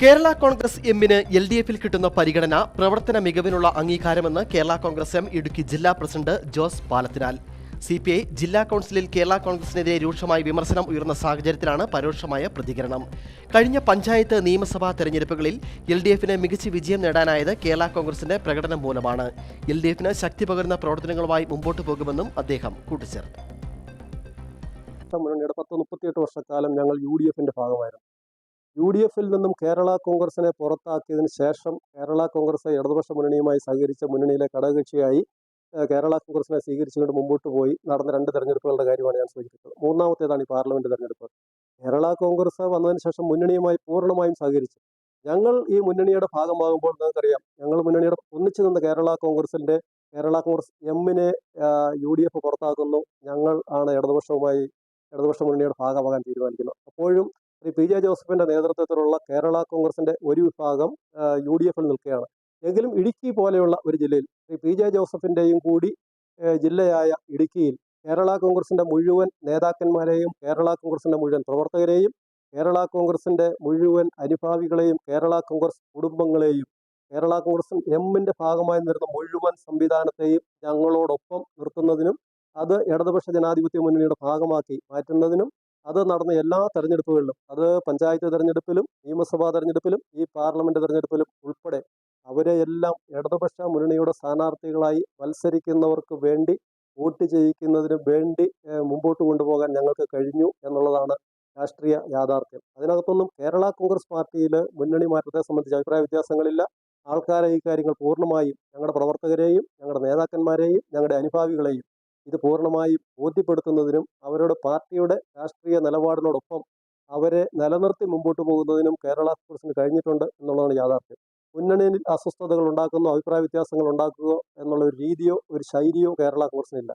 കേരള കോൺഗ്രസ് എമ്മിന് L D എഫിൽ കിട്ടുന്ന പരിഗണന പ്രവർത്തന മികവിനുള്ള അംഗീകാരമെന്ന് കേരള കോൺഗ്രസ് എം ഇടുക്കി ജില്ലാ president Jose Palathinal. C P I ജില്ലാ കൗൺസിലിൽ കേരള കോൺഗ്രസിനെതിരെ രൂക്ഷമായി വിമർശനം ഉയർന്ന സാഹചര്യത്തിലാണ് പരോക്ഷമായ പ്രതികരണം. കഴിഞ്ഞ പഞ്ചായത്ത് നിയമസഭാ തെരഞ്ഞെടുപ്പുകളിൽ എൽ ഡി എഫിന് മികച്ച വിജയം നേടാനായത് കേരള കോൺഗ്രസിന്റെ പ്രകടനം മൂലമാണ്. എൽ ഡി എഫിന് ശക്തി പകരുന്ന പ്രവർത്തനങ്ങളുമായി മുമ്പോട്ട് പോകുമെന്നും അദ്ദേഹം കൂട്ടിച്ചേർത്തു. മുന്നണിയുടെ പത്ത് മുപ്പത്തിയെട്ട് വർഷക്കാലം ഞങ്ങൾ യു ഡി എഫിന്റെ ഭാഗമായിരുന്നു. യു ഡി എഫിൽ നിന്നും കേരള കോൺഗ്രസിനെ പുറത്താക്കിയതിന് ശേഷം കേരള കോൺഗ്രസ് ഇടതുപക്ഷ മുന്നണിയുമായി സഹകരിച്ച മുന്നണിയിലെ ഘടകകക്ഷിയായി കേരള കോൺഗ്രസിനെ സ്വീകരിച്ചുകൊണ്ട് മുമ്പോട്ട് പോയി. നടന്ന രണ്ട് തെരഞ്ഞെടുപ്പുകളുടെ കാര്യമാണ് ഞാൻ സൂചിപ്പിച്ചത്. മൂന്നാമത്തേതാണ് ഈ പാർലമെന്റ് തെരഞ്ഞെടുപ്പ്. കേരള കോൺഗ്രസ് വന്നതിന് ശേഷം മുന്നണിയുമായി പൂർണമായും സഹകരിച്ചു. ഞങ്ങൾ ഈ മുന്നണിയുടെ ഭാഗമാകുമ്പോൾ നിങ്ങൾക്കറിയാം ഞങ്ങൾ മുന്നണിയുടെ ഒന്നിച്ചു നിന്ന് കേരള കോൺഗ്രസിന്റെ കേരള കോൺഗ്രസ് എമ്മിനെ യു ഡി എഫ് പുറത്താക്കുന്നു. ഞങ്ങൾ ആണ് ഇടതുപക്ഷവുമായി ഇടതുപക്ഷ മുന്നണിയുടെ ഭാഗമാകാൻ തീരുമാനിക്കുന്നത്. അപ്പോഴും ശ്രീ പി ജെ ജോസഫിന്റെ നേതൃത്വത്തിലുള്ള കേരള കോൺഗ്രസിന്റെ ഒരു വിഭാഗം യു ഡി എഫിൽ നിൽക്കുകയാണ്. എങ്കിലും ഇടുക്കി പോലെയുള്ള ഒരു ജില്ലയിൽ ശ്രീ പി ജെ ജോസഫിന്റെയും കൂടി ജില്ലയായ ഇടുക്കിയിൽ കേരള കോൺഗ്രസിന്റെ മുഴുവൻ നേതാക്കന്മാരെയും കേരള കോൺഗ്രസിന്റെ മുഴുവൻ പ്രവർത്തകരെയും കേരള കോൺഗ്രസിന്റെ മുഴുവൻ അനുഭാവികളെയും കേരള കോൺഗ്രസ് കുടുംബങ്ങളെയും കേരള കോൺഗ്രസ് എമ്മിന്റെ ഭാഗമായി നിന്നിരുന്ന മുഴുവൻ സംവിധാനത്തെയും ഞങ്ങളോടൊപ്പം നിർത്തുന്നതിനും അത് ഇടതുപക്ഷ ജനാധിപത്യ മുന്നണിയുടെ ഭാഗമാക്കി മാറ്റുന്നതിനും അത് നടന്ന എല്ലാ തെരഞ്ഞെടുപ്പുകളിലും അത് പഞ്ചായത്ത് തെരഞ്ഞെടുപ്പിലും നിയമസഭാ തെരഞ്ഞെടുപ്പിലും ഈ പാർലമെന്റ് തെരഞ്ഞെടുപ്പിലും ഉൾപ്പെടെ അവരെ എല്ലാം ഇടതുപക്ഷ മുന്നണിയുടെ സ്ഥാനാർത്ഥികളായി മത്സരിക്കുന്നവർക്ക് വേണ്ടി വോട്ട് ചെയ്യിക്കുന്നതിന് വേണ്ടി മുമ്പോട്ട് കൊണ്ടുപോകാൻ ഞങ്ങൾക്ക് കഴിഞ്ഞു എന്നുള്ളതാണ് രാഷ്ട്രീയ യാഥാർത്ഥ്യം. അതിനകത്തൊന്നും കേരള കോൺഗ്രസ് പാർട്ടിയിൽ മുന്നണി മാറ്റത്തെ സംബന്ധിച്ച് അഭിപ്രായ വ്യത്യാസങ്ങളില്ല. ആൾക്കാരെ ഈ കാര്യങ്ങൾ പൂർണമായും ഞങ്ങളുടെ പ്രവർത്തകരെയും ഞങ്ങളുടെ നേതാക്കന്മാരെയും ഞങ്ങളുടെ അനുഭാവികളെയും ഇത് പൂർണമായി ബോധ്യപ്പെടുത്തുന്നതിനും അവരുടെ പാർട്ടിയുടെ രാഷ്ട്രീയ നിലപാടിനോടൊപ്പം അവരെ നിലനിർത്തി മുമ്പോട്ട് പോകുന്നതിനും കേരള കോൺഗ്രസിന് കഴിഞ്ഞിട്ടുണ്ട് എന്നുള്ളതാണ് യാഥാർത്ഥ്യം. മുന്നണിയിൽ അസ്വസ്ഥതകൾ ഉണ്ടാക്കുന്നോ അഭിപ്രായ വ്യത്യാസങ്ങൾ ഉണ്ടാക്കുകയോ എന്നുള്ള ഒരു രീതിയോ ഒരു ശൈലിയോ കേരള കോൺഗ്രസിനില്ല.